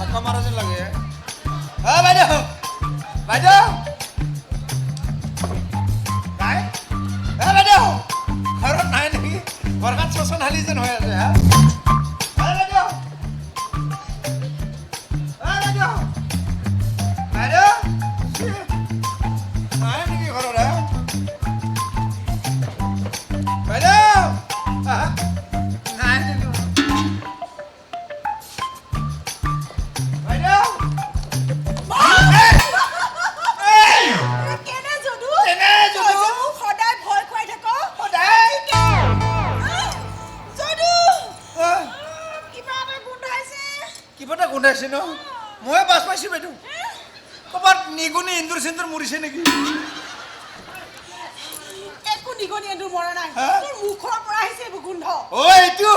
ধাক্কা মারা যেন লাগে। হ্যাঁ বাইদেউ বাইদেউ। নাই? হ্যাঁ বাইদেউ, ঘৰত নাই নেকি? ঘৰখন চচন হালি যেন হৈ আছে, হা? কিবা এটা গোন্ধাইছে ন? ময়ে বাছ পাইছো বাইদেউ ক'ৰবাত নিগুনি ইন্দুৰ চিন্দুৰ মৰিছে নেকি? একো নিগনি এন্দুৰ মৰা নাই? তোৰ মুখৰ পৰা আহিছে এইবোৰ গোন্ধ। অ এইটো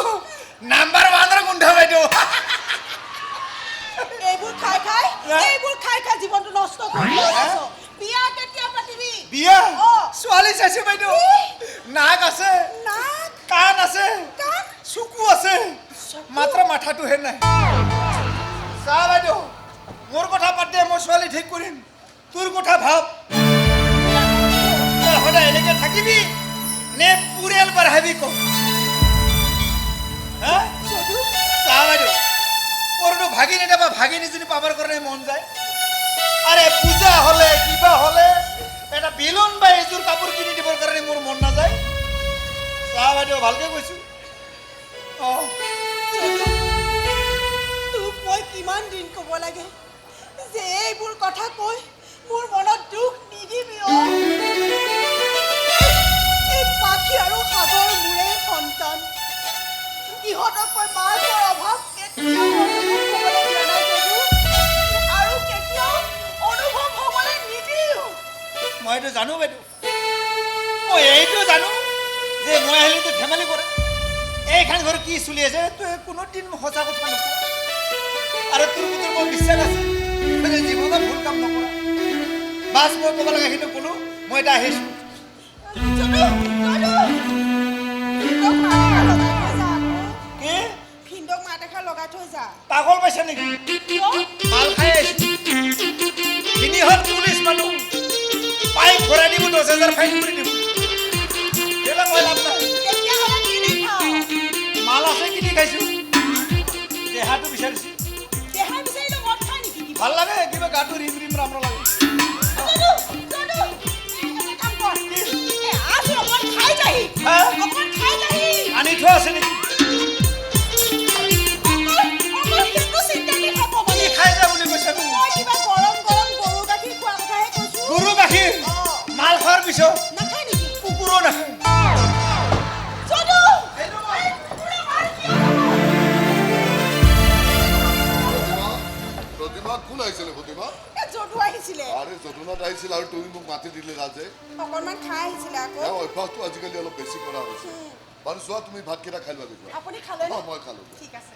নাম্বাৰ ওৱানৰ গোন্ধ বাইদেউ এইবোৰ খাই খাই এইবোৰ খাই খাই জীৱনটো নষ্ট কৰি বিয়া কেতিয়া পাতিবি? বিয়া। ছোৱালী চাইছো বাইদেউ নাক আছে। নাক? কাণ আছে। চকু আছে। মাত্ৰ মাথাটোহে নাই। চা বাইদেউ, মোৰ কথা বাদ দে ছোৱালী ঠিক কৰিম। তোৰ কথা ভাব। সদায় এনেকে থাকিবি নে পৰিয়াল বাঢ়াবি ক হা? চা বাইদেউ মোৰতো ভাগিন বা ভাগিনীজনী পাবৰ কাৰণে মন যায়। আৰে, পূজা হ'লে, কিবা হ'লে, এটা বেলুন বা এযোৰ কাপোৰ কিনি দিবৰ কাৰণে মোৰ মন নাযায়। চা বাইদেউ, ভালকে কৈছো। অঁ। কিমান দিন ক'ব লাগে। যে এইবোৰ কথা কৈ মোৰ মনত দুখ নিদিবি এই পাখি আৰু সাগৰ মোৰে সন্তান। ইহঁতক মাকৰ অভাৱ কেতিয়াও অনুভৱ হ'বলৈ দিয়া নাই যদু আৰু কেতিয়াও অনুভৱ হ'বলৈ নিদিওঁ। মই এইটো জানো বাইদেউ মই এইটো জানো যে মই আহিলে ধেমালি কৰে। এইখন ঘৰ কি চলি আছে তই কোনোদিন সঁচা কথা নকওঁ। আৰু তোৰ প্ৰতি মোৰ বিশ্বাস আছে? যে জীৱনত ভুল কাম নকৰা বাছ মই ক'ব লগা সেইটো ক'লো মই এতিয়া আহিছোঁ পাগল পাইছা নেকি? মাল খাই আহিছোঁ। তিনিখন পুলিচ মানুহ পাইপ ভৰাই দিব দহ হাজাৰ ফাইন কৰি দিব। সেইবিলাক মই লাভ নাই। কিনি মাল আছে কিনি খাইছোঁ। দেহাটো বিচাৰিছোঁ। ভালো লাগে কিবা গাটো ৰিম ৰিম ৰাম লাগে আনি যদু, আছে কাম আহিছিলে প্ৰতিমা আহিছিলে। আৰে যদুনাথ আহিছিল আৰু তুমি মোক মাতি দিলে ৰাজে অকণমান খাই আহিছিলে আকৌ। অভ্যাসটো আজিকালি অলপ বেছি কৰা হৈছে। বাৰু চোৱা তুমি ভাতকেইটা খাই লোৱা দেখুৱা আপুনি খালে মই খালো। ঠিক আছে।